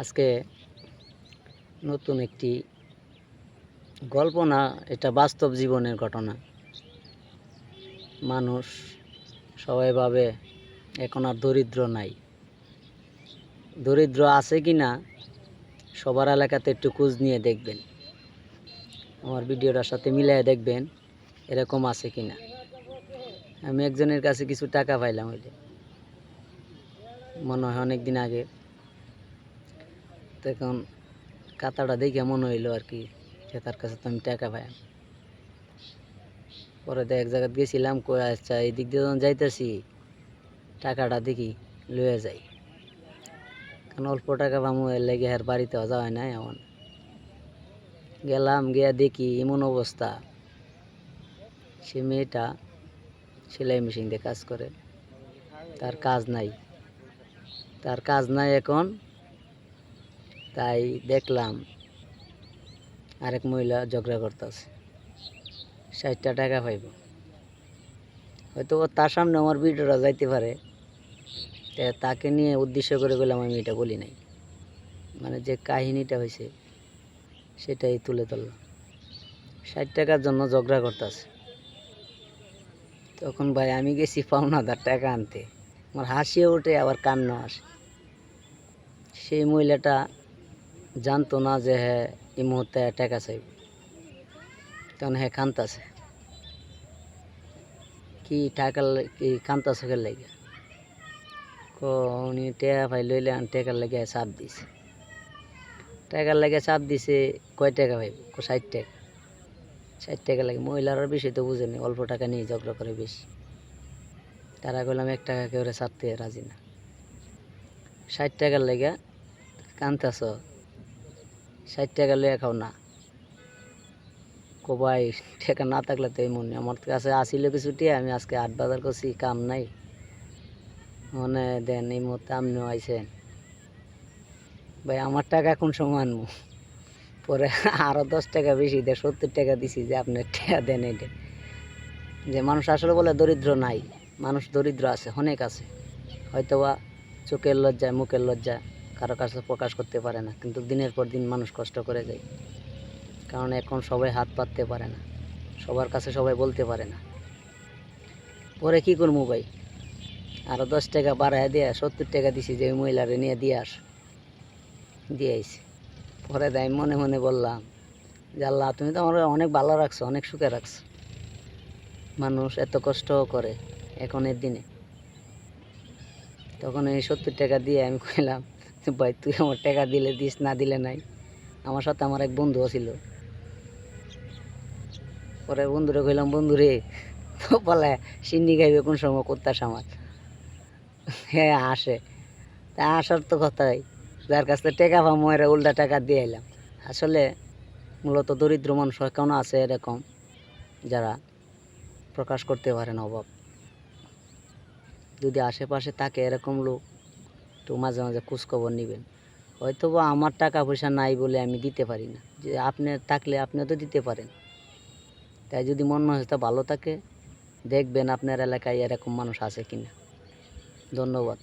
আজকে নতুন একটি গল্প না এটা বাস্তব জীবনের ঘটনা। মানুষ সবাই ভাবে এখন আর দরিদ্র নাই। দরিদ্র আছে কি না সবার এলাকাতে একটু খোঁজ নিয়ে দেখবেন। আমার ভিডিওটার সাথে মিলিয়ে দেখবেন এরকম আছে কি না আমি একজনের কাছে কিছু টাকা পাইলাম ওইটা মনে হয় অনেক দিন আগে তখন কাতাটা দেখে মনে হইল আর কি যে তার কাছে তো আমি টাকা পাই। পরে তো এক জায়গায় গেছিলাম কই আচ্ছা এই দিক দিয়ে যখন যাইতেছি, টাকাটা দেখি লয়ে যাই। কারণ অল্প টাকা পামু, এর লেগে আর বাড়িতে যাওয়া হয় নাই এমন গেলাম, গিয়া দেখি এমন অবস্থা। সে মেয়েটা সেলাই মেশিন দিয়ে কাজ করে। তার কাজ নাই। তার কাজ নাই এখন। তাই দেখলাম আরেক মহিলা ঝগড়া করতেছে। ষাটটা টাকা পাইব। হয়তো ও তার সামনে আমার ভিডিওটা যাইতে পারে। তাকে নিয়ে উদ্দেশ্য করে বললাম আমি এটা বলি নাই। মানে যে কাহিনীটা হয়েছে সেটাই তুলে ধরলাম ষাট টাকার জন্য ঝগড়া করতেছে। তখন ভাই আমি গেছি পাওনাদার টাকা আনতে। আমার হাসিও ওঠে, আবার কান্না আসে। সেই মহিলাটা জানতো না যে হ্যাঁ এই মুহূর্তে টাকা চাইবে তখন হ্যাঁ কান্তাছে কি টাকা লা- কি কান্তাছে কে লাগে? উনি টাকা পাই লইলে টাকার লাগে চাপ দিছে। টাকার লাগে চাপ দিছে, কয় টাকা কো ষাট টাকা। ষাট টাকা লাগে মহিলারা বেশি তো বুঝেনি অল্প টাকা নিয়ে ঝগড়া করে বেশি। তারা কইলাম এক টাকা কেউ ছাড়তে রাজি না। ষাট টাকার লেগে কান্তাছ ষাট টাকা লইয়া খাও না। কবাই টাকা না থাকলে তো এমন আমার কাছে আসিল কিছু টিয়া, আমি আজকে আট বাজার করছি, কাম নাই। মনে দেন এই মুহূর্তে আপনিও আইসেন ভাই, আমার টাকা কোন সময় আনব। পরে আরও দশ টাকা বেশি দেয় সত্তর টাকা দিছি যে আপনার টাকা দেন এটা। যে মানুষ আসলে বলে দরিদ্র নাই। মানুষ দরিদ্র আছে, অনেক আছে। হয়তো বা চোখের লজ্জায়, মুখের লজ্জা কারও কাছে প্রকাশ করতে পারে না, কিন্তু দিনের পর দিন মানুষ কষ্ট করে যায়। কারণ এখন সবাই হাত পাততে পারে না, সবার কাছে সবাই বলতে পারে না। পরে কি করব ভাই? আরও দশ টাকা বাড়ায় দিয়ে, সত্তর টাকা দিছি যে ওই মহিলারে নিয়ে দিয়ে আস। দিয়ে আইসি পরে দেয় মনে মনে বললাম, যে আল্লাহ, তুমি তো আমার অনেক ভালো রাখছো, অনেক সুখে রাখছো। মানুষ এত কষ্ট করে এখনের দিনে। তখন এই সত্তর টাকা দিয়ে আমি কইলাম ভাই, তুই আমার টাকা দিলে দিস, না দিলে নাই। আমার সাথে আমার এক বন্ধুও ছিল। পরে বন্ধুরে কইলাম, বন্ধু রে, তো বলে, সিন্নি খাইবে কোন সময়, কোত্তা আমার হ্যাঁ আসে। তা আসার তো কথাই। যার কাছ থেকে টাকা পাবো, এরা উল্টা টাকা দিয়ে এলাম আসলে মূলত দরিদ্র মানুষ কেন আছে এরকম? যারা প্রকাশ করতে পারে না অভাব। যদি আশেপাশে থাকে এরকম লোক তো মাঝে মাঝে খোঁজখবর নেবেন। হয়তো বা আমার টাকা পয়সা নাই বলে আমি দিতে পারি না। যে আপনি থাকলে আপনিও তো দিতে পারেন। তাই যদি মন মানসিকতা ভালো থাকে, দেখবেন আপনার এলাকায় এরকম মানুষ আছে কিনা। ধন্যবাদ।